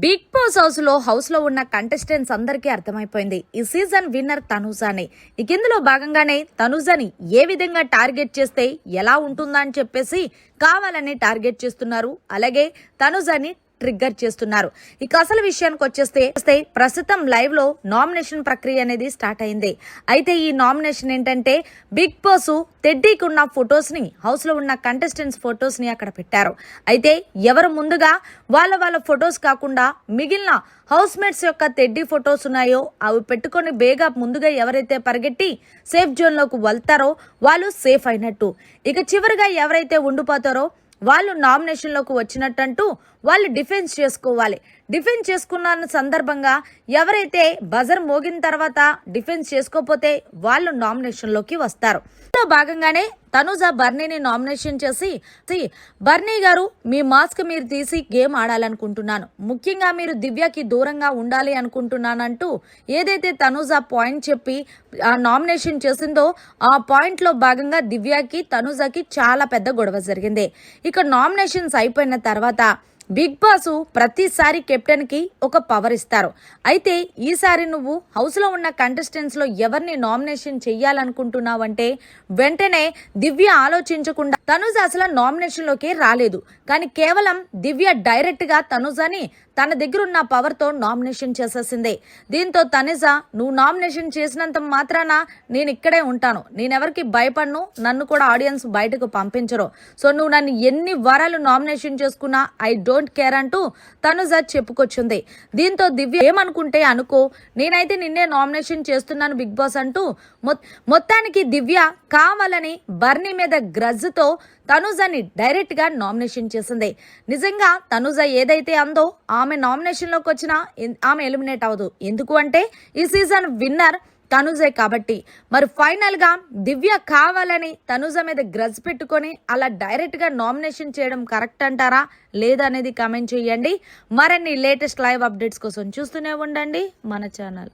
Big boss హౌస్లో హౌస్లో ఉన్న కంటెస్టెంట్స్ అందరికీ అర్థమైపోయింది. ఈ సీజన్ విన్నర్ తనూజానే. ఇక ఇందులో భాగంగానే తనుజని ఏ విధంగా టార్గెట్ చేస్తే ఎలా ఉంటుందా అని చెప్పేసి కావాలని టార్గెట్ చేస్తున్నారు. అలాగే తనుజని ట్రిగ్గర్ చేస్తున్నారు. ఇక అసలు విషయానికి వచ్చేస్తే ప్రస్తుతం లైవ్లో నామినేషన్ ప్రక్రియ అనేది స్టార్ట్ అయింది. అయితే ఈ నామినేషన్ ఏంటంటే బిగ్ బాస్ తెడ్డీకి ఉన్న ఫొటోస్ని హౌస్లో ఉన్న కంటెస్టెంట్స్ ఫొటోస్ని అక్కడ పెట్టారు. అయితే ఎవరు ముందుగా వాళ్ళ వాళ్ళ ఫొటోస్ కాకుండా మిగిలిన హౌస్ మేట్స్ యొక్క తెడ్డీ ఫొటోస్ ఉన్నాయో అవి పెట్టుకొని బేగా ముందుగా ఎవరైతే పరిగెట్టి సేఫ్ జోన్లోకి వెళ్తారో వాళ్ళు సేఫ్ అయినట్టు. ఇక చివరిగా ఎవరైతే ఉండిపోతారో వాళ్ళు నామినేషన్లోకి వచ్చినట్టంటూ వాళ్ళు డిఫెన్స్ చేసుకోవాలి. డిఫెన్స్ చేసుకున్న సందర్భంగా ఎవరైతే బజర్ మోగిన తర్వాత డిఫెన్స్ చేసుకోకపోతే వాళ్ళు నామినేషన్లోకి వస్తారు. ఇందులో భాగంగానే తనుజ బర్నీని నామినేషన్ చేసి బర్నీ గారు మీ మాస్క్ మీరు తీసి గేమ్ ఆడాలనుకుంటున్నాను. ముఖ్యంగా మీరు దివ్యకి దూరంగా ఉండాలి అనుకుంటున్నానంటూ ఏదైతే తనుజ పాయింట్ చెప్పి ఆ నామినేషన్ చేసిందో ఆ పాయింట్లో భాగంగా దివ్యకి తనుజకి చాలా పెద్ద గొడవ జరిగింది. ఇక నామినేషన్స్ అయిపోయిన తర్వాత బిగ్ బాస్ ప్రతిసారి కెప్టెన్కి ఒక పవర్ ఇస్తారు. అయితే ఈసారి నువ్వు హౌస్లో ఉన్న కంటెస్టెంట్స్లో ఎవరిని నామినేషన్ చేయాలనుకుంటున్నావంటే వెంటనే దివ్య ఆలోచించకుండా తనుజ అసలు నామినేషన్లోకి రాలేదు. కానీ కేవలం దివ్య డైరెక్ట్గా తనుజని తన దగ్గర ఉన్న నామినేషన్ చేసేసింది. దీంతో తనుజ నువ్వు నామినేషన్ చేసినంత మాత్రాన నేను ఇక్కడే ఉంటాను. నేనెవరికి భయపడను. నన్ను కూడా ఆడియన్స్ బయటకు పంపించరు. సో నువ్వు నన్ను ఎన్ని వారాలు నామినేషన్ చేసుకున్నా ఐ డోంట్ కేర్ అంటూ తనుజ చెప్పుకొచ్చింది. దీంతో దివ్య ఏమనుకుంటే అనుకో. నేనైతే నిన్నే నామినేషన్ చేస్తున్నాను బిగ్ బాస్ అంటూ మొ- మొత్తానికి దివ్య కావాలని బర్నీ మీద గ్రజ్తో తనుజని డైరెక్ట్గా నామినేషన్ చేసింది. నిజంగా తనుజ ఏదైతే అందో ఆమె నామినేషన్లోకి వచ్చినా ఆమె ఎలిమినేట్ అవ్వదు. ఎందుకు అంటే ఈ సీజన్ విన్నర్ తనుజే కాబట్టి. మరి ఫైనల్గా దివ్య కావాలని తనుజ మీద గ్రజ్ పెట్టుకొని అలా డైరెక్ట్గా నామినేషన్ చేయడం కరెక్ట్ అంటారా? లేదనేది కామెంట్ చేయండి. మరిన్ని లేటెస్ట్ లైవ్ అప్డేట్స్ కోసం చూస్తూనే ఉండండి మన ఛానల్.